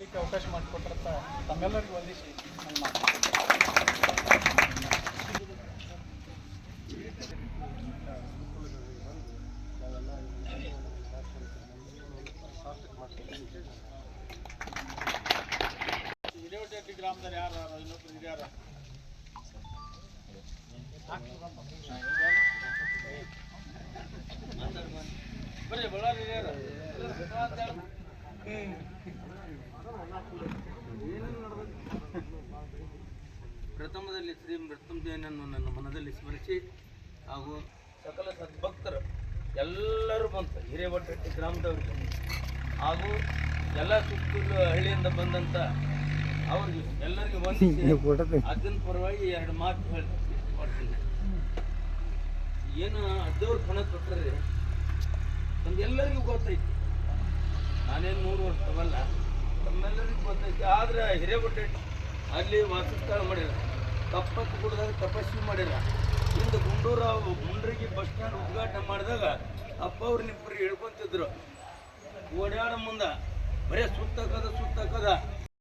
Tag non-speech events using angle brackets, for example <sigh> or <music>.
ಇದಕ್ಕೆ ಅವಕಾಶ ಮಾಡಿಕೊಟ್ರಂತ ತಮ್ಮೆಲ್ಲರಿಗೂ ವಂದಿಸಿ ನನ್ನ ಮಾತು ಹಿರೇವಟ್ಟಿ ಗ್ರಾಮದಲ್ಲಿ ಯಾರು ಯಾರು ಇನ್ನೊಬ್ರು ಹಿರಿಯರ ಬರ್ರಿ ಬಳ್ಳಾರಿ ಹಿರಿಯರ ಪ್ರಥಮದಲ್ಲಿ ಶ್ರೀ ಮೃತ್ಯುಂಜಯನನ್ನು ನನ್ನ ಮನದಲ್ಲಿ ಸ್ಮರಿಸಿ ಹಾಗೂ ಸಕಲ ಸದ್ಭಕ್ತರು ಎಲ್ಲರೂ ಬಂತು ಹಿರೇವಟ್ಟಟ್ಟಿ ಗ್ರಾಮದವರು ಹಾಗೂ ಎಲ್ಲ ಸುತ್ತಲೂ ಹಳ್ಳಿಯಿಂದ ಬಂದಂಥ ಅವ್ರಿಗೆ ಎಲ್ಲರಿಗೂ ವಂದಿಸಿ <laughs> ಅದನ್ನ ಪರವಾಗಿ ಎರಡು ಮಾತು ಹೇಳ್ತೀನಿ ಏನು ಅಜ್ಜವ್ರು ಕಣ ಕೊಟ್ಟರೆ ನಮ್ಗೆ ಎಲ್ಲರಿಗೂ ಗೊತ್ತೈತಿ. ನಾನೇನು ಮೂರು ವರ್ಷವಲ್ಲ ತಗೊಲ್ಲ ತಮ್ಮೆಲ್ಲರಿಗೂ ಗೊತ್ತೈತಿ. ಆದ್ರೆ ಹಿರೇಬಟ್ಟೆ ಅಲ್ಲಿ ವಾಸಸ್ಥಳ ಮಾಡಿಲ್ಲ. ತಪ್ಪತ್ತು ಕುಡ್ದಾಗ ತಪಸ್ವಿ ಮಾಡಿಲ್ಲ. ಇಂದು ಗುಂಡೂರ ಮುಂಡ್ರಿಗೆ ಬಸ್ ಸ್ಟ್ಯಾಂಡ್ ಉದ್ಘಾಟನೆ ಮಾಡಿದಾಗ ಅಪ್ಪ ಅವ್ರು ನಿಬ್ಬರು ಹೇಳ್ಕೊಂತಿದ್ರು. ಓಡಾಡ ಮುಂದ ಬರೇ ಸುತ್ತಕದ ಸುತ್ತಕದ.